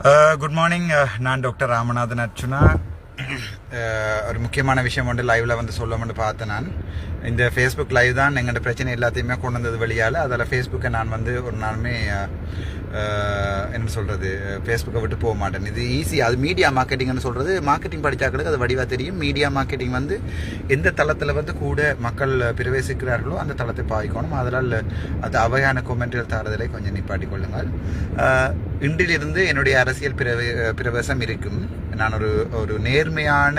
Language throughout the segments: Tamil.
Uh, குட் மார்னிங் uh, நான் டாக்டர் ராமநாதன் அர்ச்சுனா uh, ஒரு முக்கியமான விஷயம் வந்து லைவ்ல வந்து சொல்லணும்னு பார்த்தேன் நான். இந்த ஃபேஸ்புக் லைவ் தான் எங்களோட பிரச்சனை எல்லாத்தையுமே கொண்டு வந்தது வழியால் அதில் ஃபேஸ்புக்கை நான் வந்து ஒரு நாளுமே என்ன சொல்கிறது ஃபேஸ்புக்கை விட்டு போக மாட்டேன். இது ஈஸி அது மீடியா மார்க்கெட்டிங்னு சொல்கிறது மார்க்கெட்டிங் படித்தாக்களுக்கு அது வடிவாக தெரியும். மீடியா மார்க்கெட்டிங் வந்து எந்த தளத்தில் வந்து கூட மக்கள் பிரவேசிக்கிறார்களோ அந்த தளத்தை பாய்க்கணும் அதனால் அது அவையான கொமெண்ட்கள் தரதிலே கொஞ்சம் நிப்பாட்டி கொள்ளுங்கள். இன்றிலிருந்து என்னுடைய அரசியல் பிரவே பிரவேசம் இருக்கும். நான் ஒரு ஒரு நேர்மையான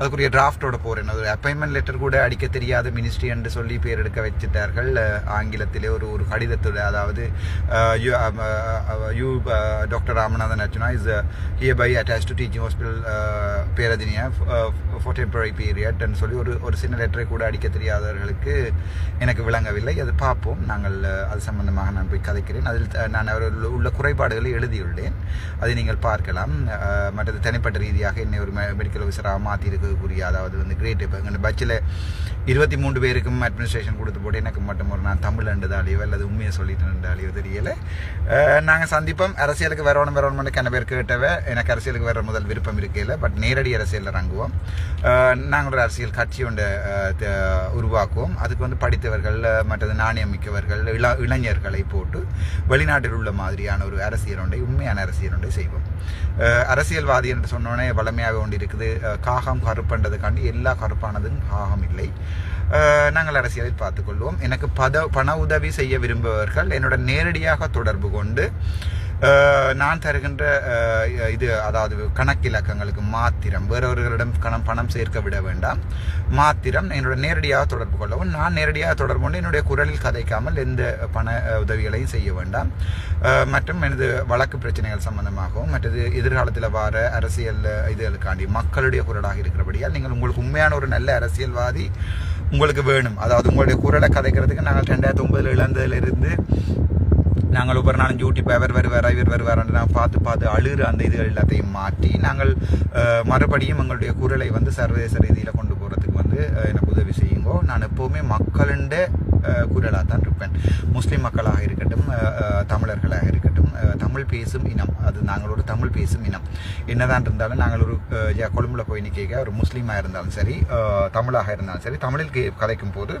அதுக்குரிய டிராஃப்டோட போகிறேன் ஒரு அப்பாயின்மெண்ட் லெட்டர் கூட அடிக்க தெரியாத மினிஸ்ட்ரி என்று சொல்லி பேர் எடுக்க வச்சுட்டார்கள் ஆங்கிலத்திலே ஒரு ஒரு கடிதத்தோட அதாவது you doctor Ramanathan Archana is here by attach to teaching hospital Peradeniya for temporary period சொல்லி ஒரு ஒரு சின்ன லெட்டரை கூட அடிக்க தெரியாதவர்களுக்கு எனக்கு விளங்கவில்லை. அது பார்ப்போம். நாங்கள் அது சம்பந்தமாக நான் போய் கதைக்கிறேன். அதில் த- நான் அவர்கள் உள்ள குறைபாடுகளை எழுதியுள்ளேன். அதை நீங்கள் பார்க்கலாம். மற்றது தனிப்பட்ட ரீதியாக என்னை ஒரு மெடிக்கல் ஆஃபீஸராக மாற்றியிருக்கு. இருக்கக்கூடிய அதாவது வந்து கிரேட் இப்போ எங்கள் பட்சில் இருபத்தி மூன்று பேருக்கும் அட்மினிஸ்ட்ரேஷன் கொடுத்து போட்டு எனக்கு மட்டும் ஒரு நான் தமிழ் அண்டுதாலியோ அல்லது உண்மையை சொல்லிட்டு ரெண்டாலேயோ தெரியல. நாங்கள் சந்திப்போம். அரசியலுக்கு வரணும் வரணும்னு கண்ண பேர் கேட்டவ எனக்கு அரசியலுக்கு வர முதல் விருப்பம் இருக்கையில் பட் நேரடி அரசியலில் இறங்குவோம் நாங்கள் ஒரு அரசியல் கட்சி ஒன்று உருவாக்குவோம். அதுக்கு வந்து படித்தவர்கள் மற்றது நாணயம் மிக்கவர்கள் இள இளைஞர்களை போட்டு வெளிநாட்டில் உள்ள மாதிரியான ஒரு அரசியல் ஒன்றை உண்மையான அரசியல் ஒன்றை செய்வோம். அரசியல்வாதி என்று சொன்னோடனே வளமையாக ஒன்று இருக்குது காகம் கருப்புன்றதுக்காண்டி எல்லா கருப்பானதும் காகம் இல்லை. நாங்கள் அரசியலில் பார்த்துக்கொள்வோம். எனக்கு பத பண உதவி செய்ய விரும்புபவர்கள் என்னோட நேரடியாக தொடர்பு கொண்டு நான் தருகின்ற இது அதாவது கணக்கிலக்கங்களுக்கு மாத்திரம் வேறவர்களிடம் கணம் பணம் சேர்க்க விட வேண்டாம். மாத்திரம் என்னோட நேரடியாக தொடர்பு கொள்ளவும் நான் நேரடியாக தொடர்பு கொண்டு என்னுடைய குரலில் கதைக்காமல் எந்த பண உதவிகளையும் செய்ய வேண்டாம். மற்றும் எனது வழக்கு பிரச்சனைகள் சம்பந்தமாகவும் மற்றது எதிர்காலத்தில் வர அரசியல் இதுகளுக்காண்டி மக்களுடைய குரலாக இருக்கிறபடியால் நீங்கள் உங்களுக்கு உண்மையான ஒரு நல்ல அரசியல்வாதி உங்களுக்கு வேணும். அதாவது உங்களுடைய குரலை கதைக்கிறதுக்கு நாங்கள் ரெண்டாயிரத்தி ஒன்பதில் இழந்ததிலிருந்து நாங்கள் ஒவ்வொரு நாளும் யூடியூப் அவர் வருவார் இவர் வருவார் நான் பார்த்து பார்த்து அழுகிற அந்த இதுகள் எல்லாத்தையும் மாற்றி நாங்கள் மறுபடியும் எங்களுடைய குரலை வந்து சர்வதேச ரீதியில் கொண்டு போகிறதுக்கு வந்து அஹ், எனக்கு உதவி செய்யுங்கோ. நான் எப்போவுமே மக்களுண்ட குரலாக தான் இருப்பேன். முஸ்லீம் மக்களாக இருக்கட்டும் தமிழர்களாக இருக்கட்டும் தமிழ் பேசும் இனம். அது நாங்கள் ஒரு தமிழ் பேசும் இனம். என்னதான் இருந்தாலும் நாங்கள் ஒரு கொழும்புல போய் நிற்க ஒரு முஸ்லீமாக இருந்தாலும் சரி தமிழாக இருந்தாலும் சரி தமிழில் கே- போது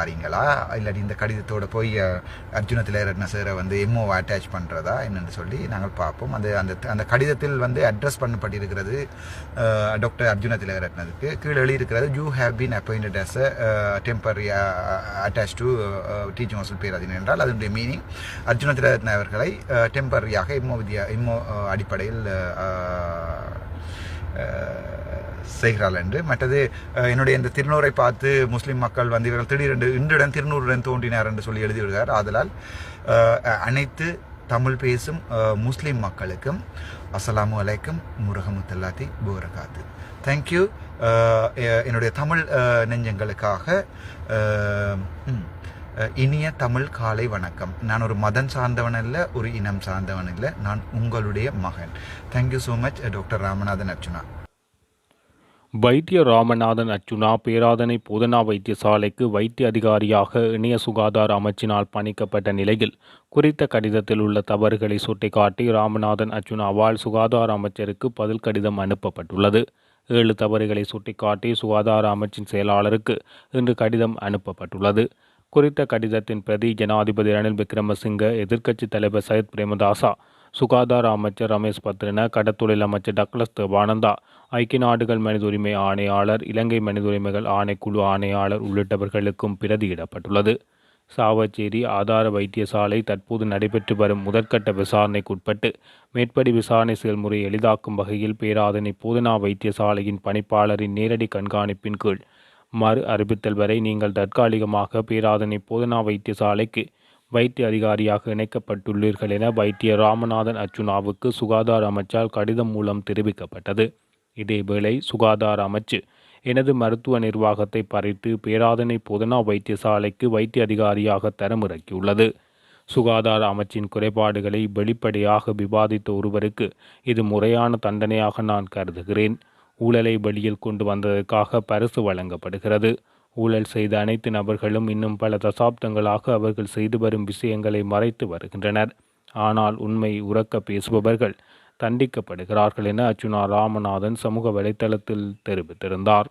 தாரீங்களா இல்லாட்டி இந்த கடிதத்தோட போய் அர்ஜுனத்தில் அர்ஜுன திலேரட்ன வந்து எம்ஓவை அட்டாச் பண்ணுறதா என்னென்னு சொல்லி நாங்கள் பார்ப்போம். அது அந்த அந்த கடிதத்தில் வந்து அட்ரஸ் பண்ணப்பட்டிருக்கிறது டாக்டர் அர்ஜுன திலகரட்னதுக்கு கீழே எழுதியிருக்கிறது you have been appointed as a temporary attach to teaching hostel பேர் அது என்றால் அதனுடைய மீனிங் அர்ஜுன திலகரட்ன அவர்களை டெம்பரரியாக எம்ஓ வித்யா எம்ஓ அடிப்படையில் செய்கிறாள் என்று. மற்றது என்னுடைய இந்த திருநூறை பார்த்து முஸ்லீம் மக்கள் வந்து இவர்கள் திடீரென்று இன்றுடன் திருநூறுடன் தோன்றினார் என்று சொல்லி எழுதி விடுகிறார் ஆதலால் அனைத்து தமிழ் பேசும் முஸ்லீம் மக்களுக்கும் அஸ்ஸலாமு அலைக்கும் முருகமுத்தல்லாத்தி பூரகாத்து தேங்க்யூ என்னுடைய தமிழ் நெஞ்சங்களுக்காக இனிய தமிழ் காலை வணக்கம். நான் ஒரு மதம் சார்ந்தவன் அல்ல ஒரு இனம் சார்ந்தவன் இல்லை நான் உங்களுடைய மகன். Thank you so much doctor Ramanathan Archuna வைத்திய ராமநாதன் அர்ச்சுனா பேராதனை போதனா வைத்தியசாலைக்கு வைத்திய அதிகாரியாக இணைய சுகாதார அமைச்சினால் பணிக்கப்பட்ட நிலையில் குறித்த கடிதத்தில் உள்ள தவறுகளை சுட்டிக்காட்டி ராமநாதன் அர்ச்சுனாவால் சுகாதார அமைச்சருக்கு பதில் கடிதம் அனுப்பப்பட்டுள்ளது. ஏழு தவறுகளை சுட்டிக்காட்டி சுகாதார அமைச்சின் செயலாளருக்கு இன்று கடிதம் அனுப்பப்பட்டுள்ளது. குறித்த கடிதத்தின் பிரதி ஜனாதிபதி ரணில் விக்ரமசிங்க எதிர்க்கட்சித் தலைவர் சயத் பிரேமதாசா சுகாதார அமைச்சர் ரமேஷ் பத்ரன கடத்தொழில் அமைச்சர் டக்ளஸ் தேவானந்தா ஐக்கிய நாடுகள் மனித உரிமை ஆணையாளர் இலங்கை மனித உரிமைகள் ஆணைக்குழு ஆணையாளர் உள்ளிட்டவர்களுக்கும் பிரதியிடப்பட்டுள்ளது. சாவச்சேரி ஆதார வைத்தியசாலை தற்போது நடைபெற்று வரும் முதற்கட்ட விசாரணைக்குட்பட்டு மேற்படி விசாரணை செயல்முறையை எளிதாக்கும் வகையில் பேராதனை போதனா வைத்தியசாலையின் பணிப்பாளரின் நேரடி கண்காணிப்பின் கீழ் மறு அறிவித்தல் வரை நீங்கள் தற்காலிகமாக பேராதனை போதனா வைத்தியசாலைக்கு வைத்திய அதிகாரியாக இணைக்கப்பட்டுள்ளீர்கள் என வைத்திய ராமநாதன் அர்ச்சுனாவுக்கு சுகாதார அமைச்சால் கடிதம் மூலம் தெரிவிக்கப்பட்டது. இதேவேளை சுகாதார அமைச்சு எனது மருத்துவ நிர்வாகத்தை பறித்து பேராதனை போதனா வைத்தியசாலைக்கு வைத்திய அதிகாரியாக தரமிறக்கியுள்ளது. சுகாதார அமைச்சின் குறைபாடுகளை வெளிப்படையாக விவாதித்த ஒருவருக்கு இது முறையான தண்டனையாக நான் கருதுகிறேன். ஊழலை வெளியில் கொண்டு வந்ததற்காக பரிசு வழங்கப்படுகிறது. ஊழல் செய்த அனைத்து நபர்களும் இன்னும் பல தசாப்தங்களாக அவர்கள் செய்து வரும் விஷயங்களை மறைத்து வருகின்றனர். ஆனால் உண்மை உறக்க பேசுபவர்கள் தண்டிக்கப்படுகிறார்கள் என அர்ச்சுனா ராமநாதன் சமூக வலைத்தளத்தில் தெரிவித்திருந்தார்.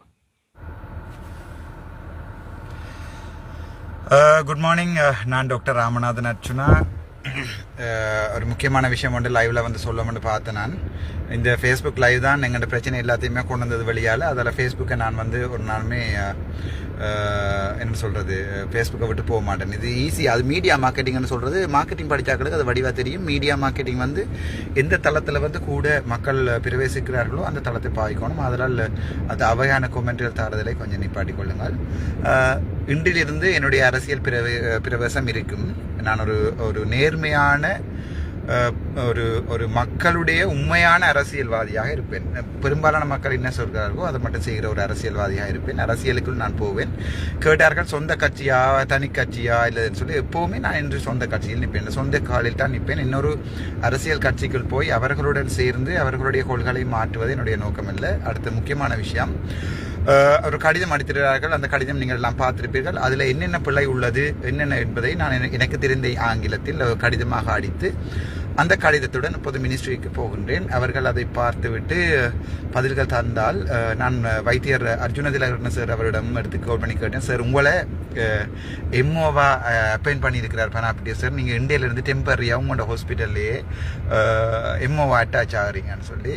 குட் மார்னிங் நான் டாக்டர் ராமநாதன் அர்ச்சுனா ஒரு முக்கியமான விஷயம் வந்து லைவ்ல வந்து சொல்லணும்னு பார்த்தேன் நான். இந்த ஃபேஸ்புக் லைவ் தான் எங்களோட பிரச்சனை எல்லாத்தையுமே கொண்டு வந்தது வழியால். அதில் ஃபேஸ்புக்கை நான் வந்து ஒரு நாளுமே என்ன சொல்கிறது ஃபேஸ்புக்கை விட்டு போக மாட்டேன். இது ஈஸி அது மீடியா மார்க்கெட்டிங்னு சொல்கிறது மார்க்கெட்டிங் படித்தாக்களுக்கு அது வடிவாக தெரியும். மீடியா மார்க்கெட்டிங் வந்து எந்த தளத்தில் வந்து கூட மக்கள் பிரவேசிக்கிறார்களோ அந்த தளத்தை பாய்க்கணும் அதனால் அது அவையான கொமெண்ட்கள் தாரதலை கொஞ்சம் நிப்பாட்டி கொள்ளுங்கள். இன்றிலிருந்து என்னுடைய அரசியல் பிரவே பிரவேசம் இருக்கும். நான் ஒரு ஒரு நேர்மையான ஒரு ஒரு மக்களுடைய உண்மையான அரசியல்வாதியாக இருப்பேன். பெரும்பாலான மக்கள் என்ன சொல்கிறார்களோ அதை மட்டும் செய்கிற ஒரு அரசியல்வாதியாக இருப்பேன். அரசியலுக்குள் நான் போவேன். கேட்டார்கள் சொந்த கட்சியா? தனி கட்சியா? இல்லைன்னு சொல்லி எப்போவுமே நான் இன்று சொந்த கட்சியில் நிற்பேன். சொந்த காலில் தான் நிற்பேன். இன்னொரு அரசியல் கட்சிக்குள் போய் அவர்களுடன் சேர்ந்து அவர்களுடைய கொள்கைகளை மாற்றுவது என்னுடைய நோக்கம் இல்லை அடுத்த முக்கியமான விஷயம் ஒரு கடிதம் அடித்திருக்கிறார்கள். அந்த கடிதம் நீங்கள் எல்லாம் பார்த்திருப்பீர்கள். அதில் என்னென்ன பிள்ளை உள்ளது? என்னென்ன என்பதை நான் எனக்கு- எனக்கு தெரிந்த ஆங்கிலத்தில் கடிதமாக அடித்து அந்த கடிதத்துடன் இப்போது மினிஸ்ட்ரிக்கு போகின்றேன். அவர்கள் அதை பார்த்துவிட்டு பதில்கள் தந்தால் நான் வைத்தியர் அர்ஜுன திலகரன் சார் அவரிடம் எடுத்து கால் பண்ணி கேட்டேன். சார் உங்களை எம்ஓவா அப்பாயின் பண்ணியிருக்கிறார் பனாபிட்டிய சார் நீங்கள் இந்தியாவிலேருந்து டெம்பரரியாக உங்களோட ஹாஸ்பிட்டல்லையே எம்ஓவா அட்டாச் ஆகுறீங்கன்னு சொல்லி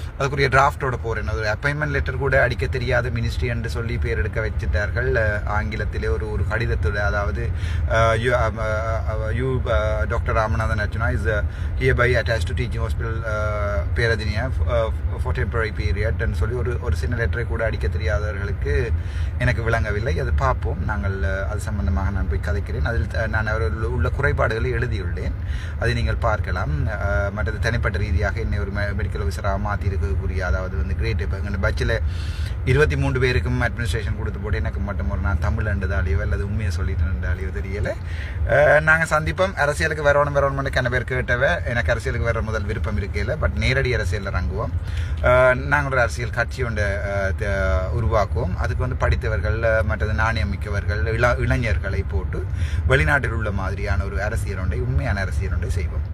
அதுக்குரிய டிராஃப்டோட போகிறேன் ஒரு அப்பாயின்மெண்ட் லெட்டர் கூட அடிக்க தெரியாத மினிஸ்ட்ரி என்று சொல்லி பேர் எடுக்க வச்சுட்டார்கள் ஆங்கிலத்திலே ஒரு ஒரு கடிதத்தோட அதாவது you doctor Ramanathan Archuna is here by attach to teaching hospital Peradeniya for temporary period சொல்லி ஒரு ஒரு சின்ன லெட்டரை கூட அடிக்க தெரியாதவர்களுக்கு எனக்கு விளங்கவில்லை. அது பார்ப்போம். நாங்கள் அது சம்பந்தமாக நான் போய் கதைக்கிறேன். அதில் நான் அவர்கள் உள்ள குறைபாடுகளை எழுதியுள்ளேன். அதை நீங்கள் பார்க்கலாம். மற்றது தனிப்பட்ட ரீதியாக என்னை ஒரு மெடிக்கல் ஆஃபீஸராக மாற்றியிருக்கு இருக்கக்கூடிய அதாவது வந்து கிரேட் இப்போ எங்கள் பட்சில் இருபத்தி மூன்று பேருக்கும் அட்மினிஸ்ட்ரேஷன் கொடுத்து போட்டு எனக்கு மட்டும் ஒரு நான் தமிழ் அண்டுதாலியோ அல்லது உண்மையை சொல்லிட்டு இருந்தாலியோ தெரியலை. நாங்கள் சந்திப்போம். அரசியலுக்கு வரணும் வரணும்னு கன பேர் கேட்டவ எனக்கு அரசியலுக்கு வர முதல் விருப்பம் இருக்கையில் பட் நேரடி அரசியலில் இறங்குவோம் நாங்கள் ஒரு அரசியல் கட்சி ஒன்று உருவாக்குவோம். அதுக்கு வந்து படித்தவர்கள் மற்றது நாணயம் மிக்கவர்கள் இள இளைஞர்களை போட்டு வெளிநாட்டில் உள்ள மாதிரியான ஒரு அரசியல் ஒன்றை உண்மையான அரசியல் ஒன்றை செய்வோம்.